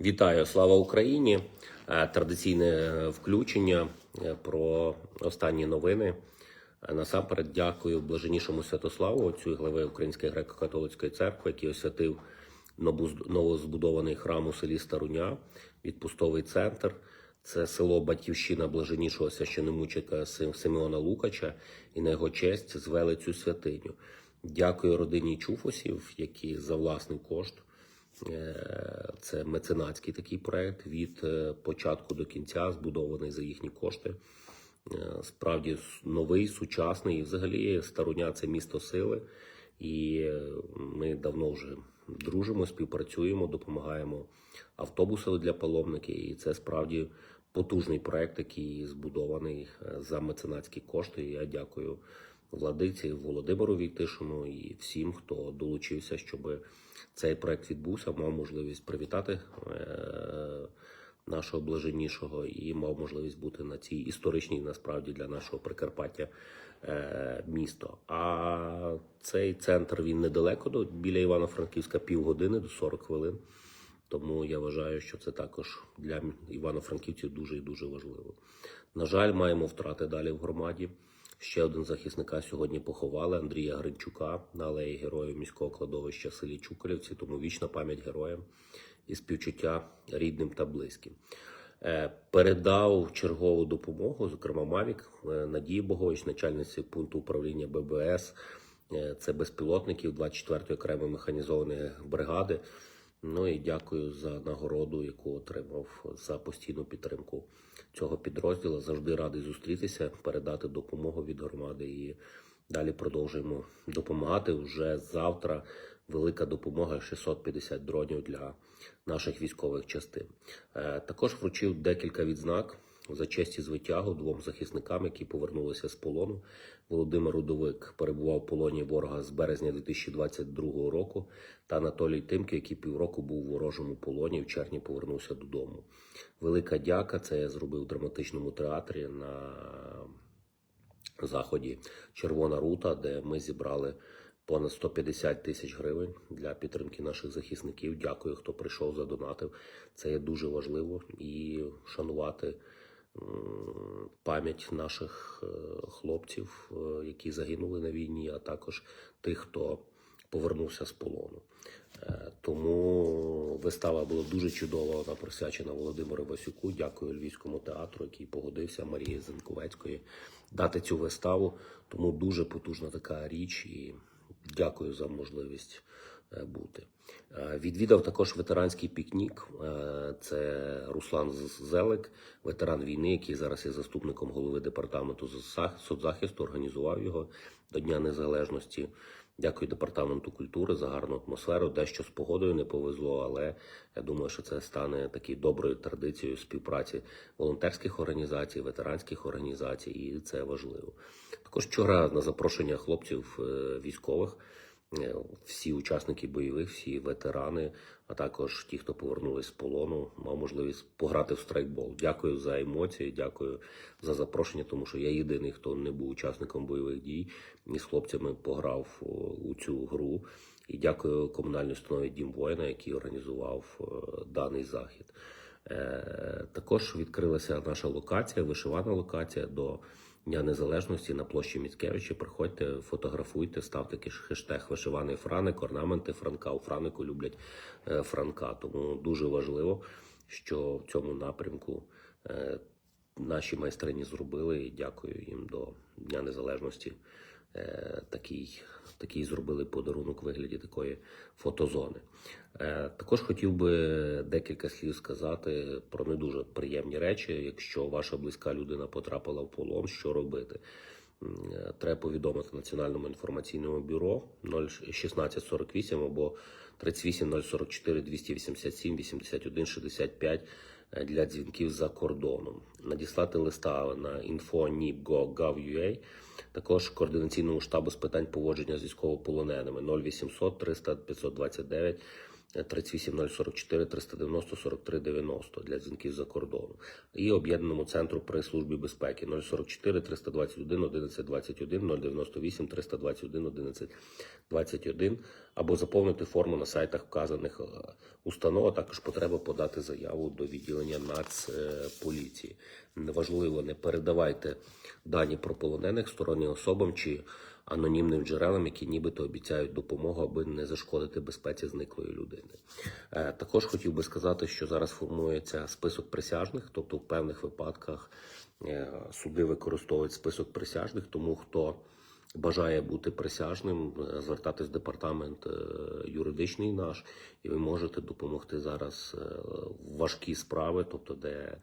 Вітаю, слава Україні! Е, Традиційне включення е, про останні новини. Е, Насамперед дякую блаженнішому Святославу, отцю глави Української греко-католицької церкви, який освятив новозбудований храм у селі Старуня, відпустовий центр. Це село Батьківщина блаженнішого священомучика Сим- Симеона Лукача, і на його честь звели цю святиню. Дякую родині Чуфосів, які за власний кошт Е, Це меценатський такий проект від е, початку до кінця, збудований за їхні кошти. Е, Справді новий, сучасний. І взагалі Старуня це місто сили. І е, ми давно вже дружимо, співпрацюємо, допомагаємо автобусами для паломників. І це справді потужний проект, який збудований е, за меценатські кошти. Я дякую владиці Володимиру Війтишину і всім, хто долучився, щоб цей проект відбувся, мав можливість привітати е, нашого блаженнішого і мав можливість бути на цій історичній, насправді для нашого Прикарпаття е, місто. А цей центр він недалеко до біля Івано-Франківська півгодини до 40 хвилин. Тому я вважаю, що це також для івано-франківців дуже і дуже важливо. На жаль, маємо втрати далі в громаді. Ще один захисника сьогодні поховали Андрія Гринчука на алеї героїв міського кладовища селі Чукарівці. Тому вічна пам'ять героям і співчуття рідним та близьким. Е, Передав чергову допомогу, зокрема Мавік е, Надії Богович, начальниці пункту управління ББС. Е, Це безпілотників 24-ї окремої механізованої бригади. Ну і дякую за нагороду, яку отримав за постійну підтримку цього підрозділу. Завжди радий зустрітися, передати допомогу від громади і далі продовжуємо допомагати. Вже завтра велика допомога 650 дронів для наших військових частин. Е, Також вручив декілька відзнак за честь і звитягу двом захисникам, які повернулися з полону. Володимир Рудовик перебував в полоні ворога з березня 2022 року, та Анатолій Тимки, який півроку був у ворожому полоні, в червні повернувся додому. Велика дяка. Це я зробив в драматичному театрі на заході Червона Рута, де ми зібрали понад 150 тисяч гривень для підтримки наших захисників. Дякую, хто прийшов, задонатив. Це є дуже важливо і шанувати пам'ять наших е, хлопців, е, які загинули на війні, а також тих, хто повернувся з полону. Е, Тому вистава була дуже чудова. Вона присвячена Володимиру Васюку. Дякую Львівському театру, який погодився Марії Зенковецької дати цю виставу. Тому дуже потужна така річ і дякую за можливість е, бути. Е, Відвідав також ветеранський пікнік. Е, Це Руслан Зелик, ветеран війни, який зараз є заступником голови департаменту соцзахисту. Організував його до Дня Незалежності. Дякую департаменту культури за гарну атмосферу. Дещо з погодою не повезло, але я думаю, що це стане такою доброю традицією співпраці волонтерських організацій, ветеранських організацій, і це важливо. Також вчора на запрошення хлопців е, військових. Е, Всі учасники бойових, всі ветерани, а також ті, хто повернулись з полону, мав можливість пограти в страйкбол. Дякую за емоції, дякую за запрошення, тому що я єдиний, хто не був учасником бойових дій і з хлопцями пограв у цю гру. І дякую комунальній установі Дім воїна, який організував е, даний захід. Е, Також відкрилася наша локація, вишивана локація до Дня Незалежності на площі Міцкевича. Приходьте, фотографуйте, ставте хештег вишиваний Франик, орнаменти Франка. У Франику люблять е, Франка. Тому дуже важливо, що в цьому напрямку е, наші майстрині зробили. І дякую їм до Дня Незалежності. Е, Такий, такий зробили подарунок у вигляді такої фотозони. Е, Також хотів би декілька слів сказати про не дуже приємні речі. Якщо ваша близька людина потрапила в полон, що робити? Е, Треба повідомити Національному інформаційному бюро 01648 або 38 044 287 81 65 е, для дзвінків за кордоном. Надіслати листа на info.nib.gov.ua, також координаційному штабу з питань поводження з військовополоненими 0800 300 529 е, 38044 390 43 90 для дзвінків за кордону. І об'єднаному центру при службі безпеки 044 321 11 21 098 321 11 21 або заповнити форму на сайтах вказаних е, установ, а також потреба подати заяву до відділення Нацполіції. Неважливо, не передавайте дані про полонених стороннім особам чи анонімним джерелам, які нібито обіцяють допомогу, аби не зашкодити безпеці зниклої людини. Е, Також хотів би сказати, що зараз формується список присяжних, тобто в певних випадках е, суди використовують список присяжних, тому хто бажає бути присяжним, е, звертатись в департамент юридичний наш, і ви можете допомогти зараз в важкі справи, тобто де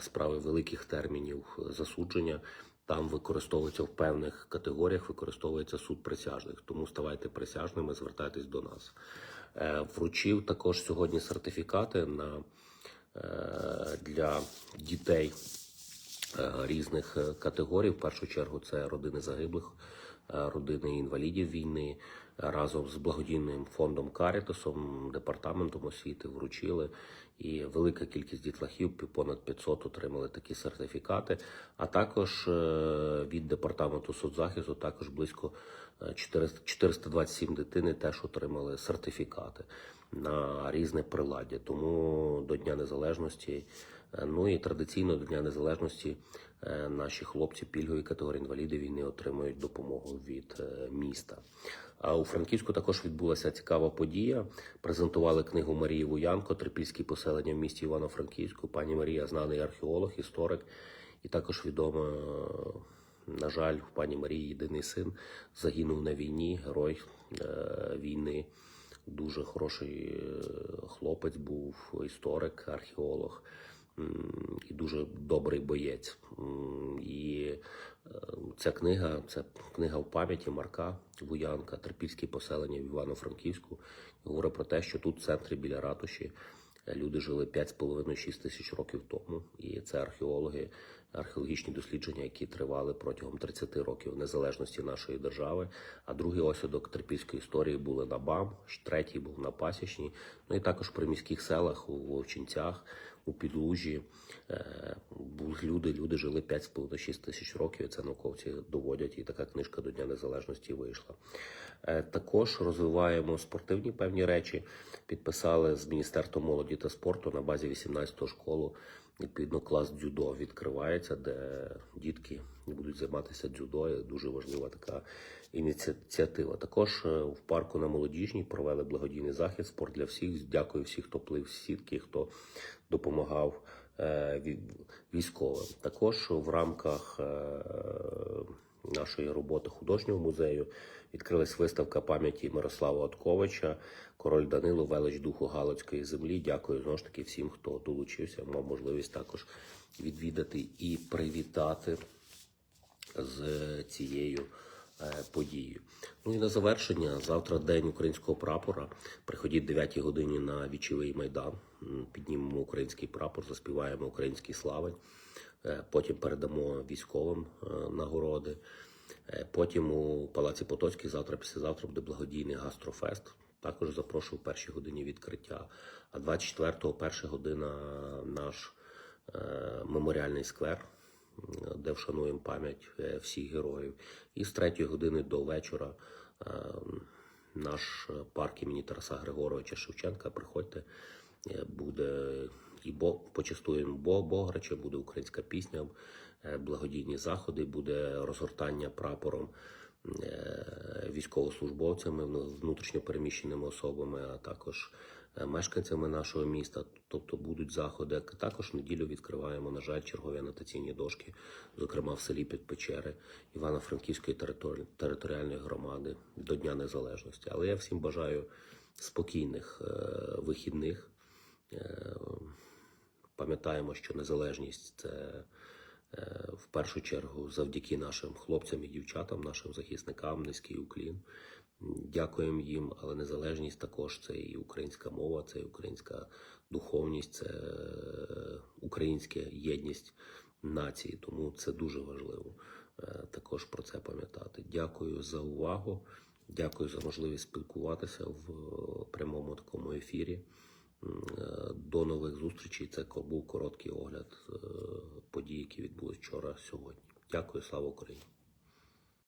справи великих термінів засудження. Там використовується в певних категоріях, використовується суд присяжних. Тому ставайте присяжними, звертайтесь до нас. Е, Вручив також сьогодні сертифікати на, е, для дітей різних е, категорій. В першу чергу це родини загиблих, е, родини інвалідів війни. Разом з благодійним фондом Карітасом, департаментом освіти вручили. І велика кількість дітлахів, понад 500 отримали такі сертифікати. А також е, від департаменту соцзахисту також близько е, 400 427 дитини теж отримали сертифікати на різне приладдя. Тому до Дня Незалежності, е, ну і традиційно до Дня Незалежності е, наші хлопці пільгової категорії інвалідів війни отримують допомогу від е, міста. А у Франківську також відбулася цікава подія. Презентували книгу Марії Вуянко Трипільські поселення в місті Івано-Франківську. Пані Марія знаний археолог, історик, і також відома, е, на жаль, в пані Марії єдиний син загинув на війні, герой е, війни. Дуже хороший е, хлопець був, історик, археолог і дуже добрий боєць. І е, ця книга це книга в пам'яті Марка Вуянка, терпільські поселення в Івано-Франківську. Говорить про те, що тут в центрі біля ратуші е, люди жили 5,5-6 тисяч років тому. І це археологи, археологічні дослідження, які тривали протягом 30 років незалежності нашої держави. А другий осідок трипільської історії були на БАМ, третій був на Пасічні. Ну і також при міських селах у Вовчинцях, у Підлужі. Е, були люди, люди жили 5,5-6 тисяч років. і Це науковці доводять. І така книжка до Дня Незалежності вийшла. Е, Також розвиваємо спортивні певні речі. Підписали з Міністерством молоді та спорту на базі 18-го школу. Відповідно, клас дзюдо відкривається, де дітки будуть займатися дзюдо. Дуже важлива така ініціатива. Також е, в парку на молодіжній провели благодійний захід спорт для всіх. Дякую всіх, хто плив сітки, хто допомагав е, військовим. Також в рамках е, нашої роботи художнього музею відкрилась виставка пам'яті Мирослава Отковича, король Данило, велич духу Галицької землі. Дякую знову ж таки всім, хто долучився, мав можливість також відвідати і привітати з цією е, подією. Ну і на завершення завтра день українського прапора. Приходіть 9 годині на вічовий майдан. Піднімемо український прапор, заспіваємо українські слави. Е, Потім передамо військовим е, нагороди. Е, Потім у Палаці Потоцький завтра, післязавтра буде благодійний гастрофест. Також запрошую в першій годині відкриття. А 24-го, перша година наш меморіальний сквер, де вшануємо пам'ять всіх героїв. І з 3 години до вечора наш парк імені Тараса Григоровича Шевченка. Приходьте, буде і бо почастуємо бо Бограча, буде українська пісня, е, благодійні заходи, буде розгортання прапором е, військовослужбовцями, вну- внутрішньопереміщеними особами, а також е, мешканцями нашого міста. Тобто будуть заходи. Також неділю відкриваємо, на жаль, чергові анотаційні дошки, зокрема в селі Підпечери Івано-Франківської територі- територіальної громади до Дня Незалежності. Але я всім бажаю спокійних е, вихідних. Е, Пам'ятаємо, що незалежність це е, в першу чергу завдяки нашим хлопцям і дівчатам, нашим захисникам, низький уклін. Дякуємо їм, але незалежність також це і українська мова, це і українська духовність, це е, українська єдність нації. Тому це дуже важливо е, також про це пам'ятати. Дякую за увагу. Дякую за можливість спілкуватися в прямому такому ефірі. Е, До нових зустрічей. Це був короткий огляд е, подій, які відбулись вчора сьогодні. Дякую, слава Україні!